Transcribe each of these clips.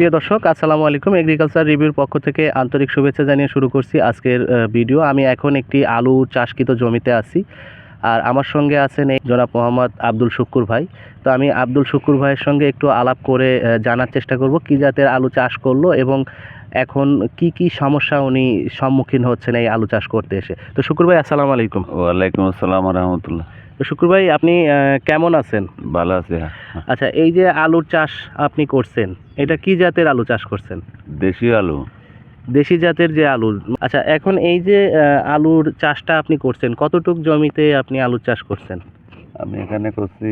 প্রিয় দর্শক, আসসালামু আলাইকুম। এগ্রিকালচার রিভিউর পক্ষ থেকে আন্তরিক শুভেচ্ছা জানিয়ে শুরু করছি আজকের ভিডিও আমি এখন একটি আলু চাষকৃত জমিতে আছি। আর আমার সঙ্গে আছেন এই জনাব মোহাম্মদ আব্দুল শুক্কুর ভাই। তো আমি আব্দুল শুক্কুর ভাইয়ের সঙ্গে একটু আলাপ করে জানার চেষ্টা করব কি জাতের আলু চাষ করল এবং এখন কি কি সমস্যা উনি সম্মুখীন হচ্ছেন এই আলু চাষ করতে এসে। তো শুক্কুর ভাই, আসসালামু আলাইকুম। ওয়ালাইকুম আসসালাম রহমতুল্লাহ। তো শুক্কুর ভাই আপনি কেমন আছেন? ভালো আছে আচ্ছা এই যে আলুর চাষ আপনি করছেন এটা কি জাতের আলু চাষ করছেন? দেশি আলু। দেশি জাতের যে আলু। আচ্ছা এখন এই যে আলুর চাষটা আপনি করছেন কতটুক জমিতে আপনি আলুর চাষ করছেন? আমি এখানে করছি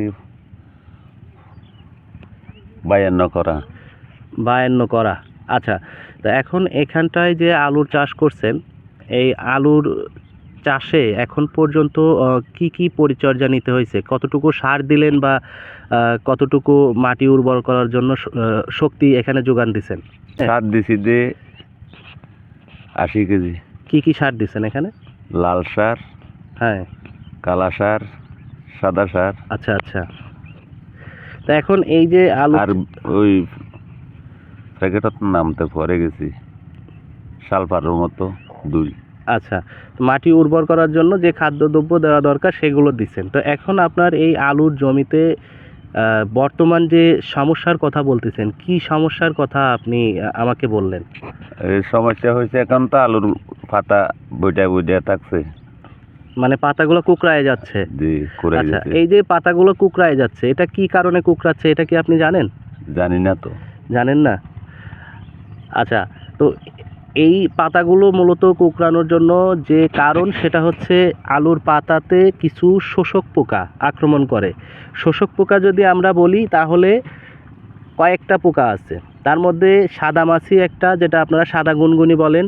বায়ান্ন করা। বায়ান্ন করা। আচ্ছা তো এখন এখানটায় যে আলুর চাষ করছেন এই আলুর চাষে এখন পর্যন্ত কি কি পরিচর্যা নিতে হয়েছে? কতটুকু সার দিলেন বা কতটুকু মাটি উর্বর করার জন্য শক্তি এখানে যোগান দিছেন? সার দিছি দে আশি কেজি। কি কি সার দিছেন এখানে? লাল সার হ্যাঁ। কালা সার সাদা সার। আচ্ছা আচ্ছা। তো এখন এই যে আলু আর ওই প্যাকেটত নামতে পরে গেছি। সালফারের মতো দুই। আচ্ছা মাটি উর্বর করার জন্য যে খাদ্যদ্রব্য দেওয়া দরকার সেগুলো দিচ্ছেন। তো এখন আপনার এই আলুর জমিতে বর্তমান যে সমস্যার কথা বলতেছেন কি সমস্যার কথা আপনি আমাকে বললেন? সমস্যা হয়েছে এখন তো আলুর পাতা বইটা বইটা থাকছে। মানে পাতাগুলো কুকড়ায় যাচ্ছে। জি আচ্ছা এই যে পাতাগুলো কুকড়ায় যাচ্ছে এটা কি কারণে কুকড়াচ্ছে এটা কি আপনি জানেন? জানি না তো। জানেন না? আচ্ছা তো এই পাতাগুলো মূলত কুকড়ানোর জন্য যে কারণ সেটা হচ্ছে আলুর পাতাতে কিছু শোষক পোকা আক্রমণ করে। শোষক পোকা যদি আমরা বলি তাহলে কয়েকটা পোকা আছে। তার মধ্যে সাদা মাছি একটা যেটা আপনারা সাদা গুনগুনি বলেন।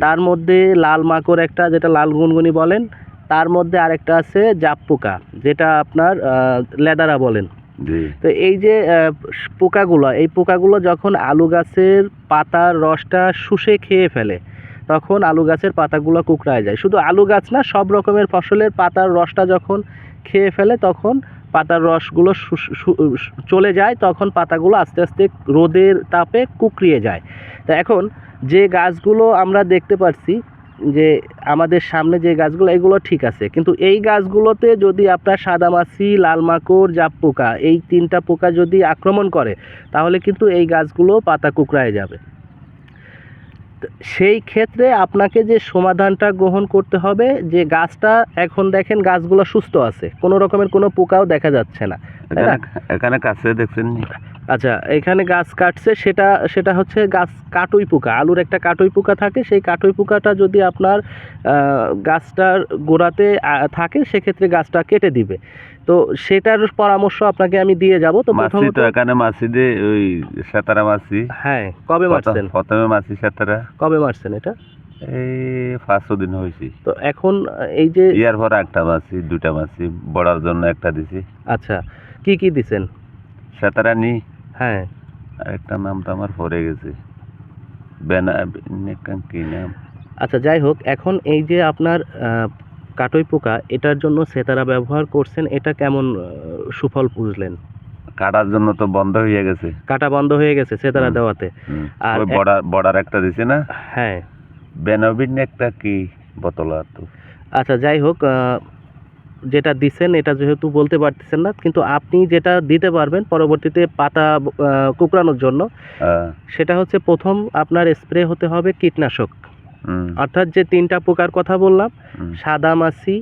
তার মধ্যে লাল মাকড় একটা যেটা লাল গুনগুনি বলেন। তার মধ্যে আরেকটা আছে জাপ পোকা যেটা আপনার লেদারা বলেন। তো এই যে পোকাগুলো, এই পোকাগুলো যখন আলু গাছের পাতার রসটা শুষে খেয়ে ফেলে, তখন আলু গাছের পাতাগুলো কুকড়ায় যায়। শুধু আলু গাছ না, সব রকমের ফসলের পাতার রসটা যখন খেয়ে ফেলে, তখন পাতার রসগুলো চলে যায়, তখন পাতাগুলো আস্তে আস্তে রোদের তাপে কুকড়িয়ে যায়। তা এখন যে গাছগুলো আমরা দেখতে পাচ্ছি যে আমাদের সামনে যে গাছগুলো, এগুলো ঠিক আছে। কিন্তু এই গাছগুলোতে যদি আপনার সাদামাছি লাল মাকড়, জাপ পোকা, এই তিনটা পোকা যদি আক্রমণ করে, তাহলে কিন্তু এই গাছগুলো পাতা কুকড়ায় যাবে। সেই ক্ষেত্রে আপনাকে যে সমাধানটা গ্রহণ করতে হবে, যে গাছটা, এখন দেখেন গাছগুলো সুস্থ আছে, কোনো রকমের কোনো পোকাও দেখা যাচ্ছে না। এখানে কাছে দেখছেন? আচ্ছা এখানে গাছ কাটছে সেটা সেটা হচ্ছে গাছ কাটুই পোকা আলুর একটা কাটুই পোকা থাকে সেই কাটুই পোকাটা যদি আপনার গাছটার গোড়াতে থাকে সেক্ষেত্রে গাছটা কেটে দিবে। তো সেটার পরামর্শ আপনাকে আমি দিয়ে যাব তো মাছি তো এখানে মাছি দে ওই সেতারা মাছি। হ্যাঁ কবে মারছেন? প্রথমে মাছি সেতারা। কবে মারছেন এটা? এই পাঁচশো দিন হয়েছি। তো এখন এই যে ইয়ার পর একটা মাছি দুটা মাছি বড়ার জন্য একটা দিছি। আচ্ছা কি কি দিছেন? সেতারা নি। হ্যাঁ। নাম তো আমার পরে গেছে। কি নাম? আচ্ছা যাই হোক এখন এই যে আপনার কাটুই পোকা এটার জন্য সেতারা ব্যবহার করছেন এটা কেমন সুফল বুঝলেন কাটার জন্য তো বন্ধ হয়ে গেছে। কাটা বন্ধ হয়ে গেছে সেতারা দেওয়াতে। আর বর্ডার বর্ডার একটা দিছে না? হ্যাঁ। বেনবিন একটা কি বোতল আর তো? আচ্ছা যাই হোক যেটা দিছেন এটা যেহেতু বলতে পারতেছেন না কিন্তু আপনি যেটা দিতে পারবেন পরবর্তীতে পাতা কুকড়ানোর জন্য সেটা হচ্ছে প্রথম আপনার স্প্রে হতে হবে কীটনাশক। অর্থাৎ যে তিনটা পোকার কথা বললাম সাদা মাছি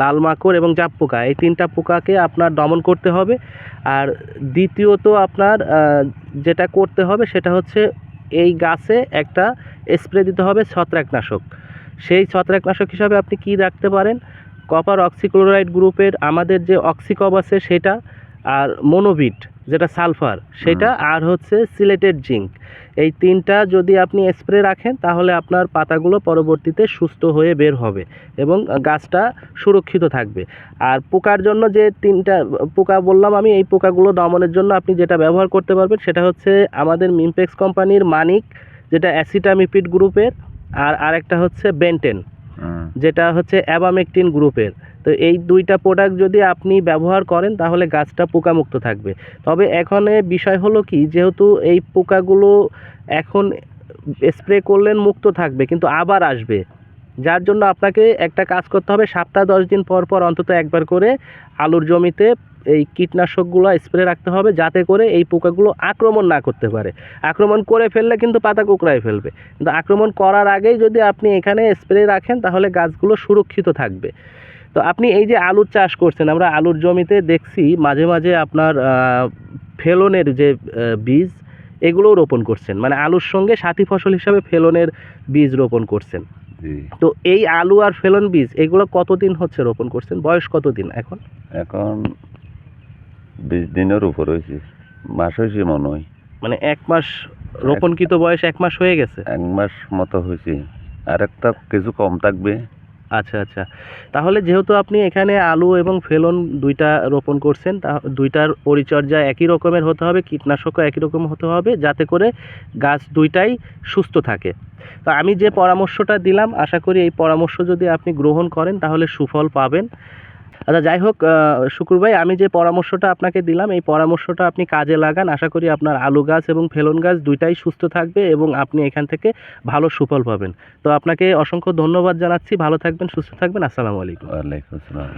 লাল মাকড় এবং জাপ পোকা এই তিনটা পোকাকে আপনার দমন করতে হবে। আর দ্বিতীয়ত আপনার যেটা করতে হবে সেটা হচ্ছে এই গাছে একটা স্প্রে দিতে হবে ছত্রাকনাশক। সেই ছত্রাকনাশক হিসাবে আপনি কি রাখতে পারেন? কপার অক্সিক্লোরাইড গ্রুপের আমাদের যে অক্সিকব আছে সেটা আর মোনোভিট যেটা সালফার সেটা আর হচ্ছে সিলেটেড জিঙ্ক এই তিনটা যদি আপনি স্প্রে রাখেন তাহলে আপনার পাতাগুলো পরবর্তীতে সুস্থ হয়ে বের হবে এবং গাছটা সুরক্ষিত থাকবে। আর পোকার জন্য যে তিনটা পোকা বললাম আমি এই পোকাগুলো দমনের জন্য আপনি যেটা ব্যবহার করতে পারবেন সেটা হচ্ছে আমাদের মিমপেক্স কোম্পানির মানিক যেটা অ্যাসিটামিপিড গ্রুপের আর আরেকটা হচ্ছে বেন্টেন যেটা হচ্ছে অ্যাবামেকটিন গ্রুপের। তো এই দুইটা প্রোডাক্ট যদি আপনি ব্যবহার করেন, তাহলে গাছটা পোকামুক্ত থাকবে। তবে এখানে বিষয় হলো কি, যেহেতু এই পোকাগুলো এখন স্প্রে করলেন মুক্ত থাকবে, কিন্তু আবার আসবে। যার জন্য আপনাকে একটা কাজ করতে হবে, সপ্তাহ দশ দিন পর পর অন্তত একবার করে আলুর জমিতে এই কীটনাশকগুলো স্প্রে রাখতে হবে যাতে করে এই পোকাগুলো আক্রমণ না করতে পারে। আক্রমণ করে ফেললে কিন্তু পাতা কুকড়ায় ফেলবে। কিন্তু আক্রমণ করার আগেই যদি আপনি এখানে স্প্রে রাখেন তাহলে গাছগুলো সুরক্ষিত থাকবে। তো আপনি এই যে আলুর চাষ করছেন আমরা আলুর জমিতে দেখছি মাঝে মাঝে আপনার ফেলনের যে বীজ এগুলোও রোপণ করছেন। মানে আলুর সঙ্গে সাথী ফসল হিসাবে ফেলনের বীজ রোপণ করছেন। তো এই আলু আর ফেলন বীজ এগুলো কতদিন হচ্ছে রোপণ করছেন? বয়স কতদিন এখন? এখন বিশ দিনের উপর হয়েছে। মাস হয়েছে মনে হয়। মানে এক মাস রোপণকৃত বয়স এক মাস হয়ে গেছে? এক মাস মতো হয়েছে। আর একটা কিছু কম থাকবে। আচ্ছা আচ্ছা। তাহলে যেহেতু আপনি এখানে আলু এবং ফেলন দুইটা রোপণ করছেন তা দুইটার পরিচর্যা একই রকমের হতে হবে কীটনাশকও একই রকম হতে হবে যাতে করে গাছ দুইটাই সুস্থ থাকে। তো আমি যে পরামর্শটা দিলাম আশা করি এই পরামর্শ যদি আপনি গ্রহণ করেন তাহলে সুফল পাবেন। আচ্ছা যাই হোক শুক্র ভাই, আমি যে পরামর্শটা আপনাকে দিলাম, এই পরামর্শটা আপনি কাজে লাগান। আশা করি আপনার আলু গাছ এবং ফেলন গাছ দুইটাই সুস্থ থাকবে এবং আপনি এখান থেকে ভালো সুফল পাবেন। তো আপনাকে অসংখ্য ধন্যবাদ জানাচ্ছি। ভালো থাকবেন, সুস্থ থাকবেন। আসসালামু আলাইকুম। ওয়ালাইকুম আসসালাম।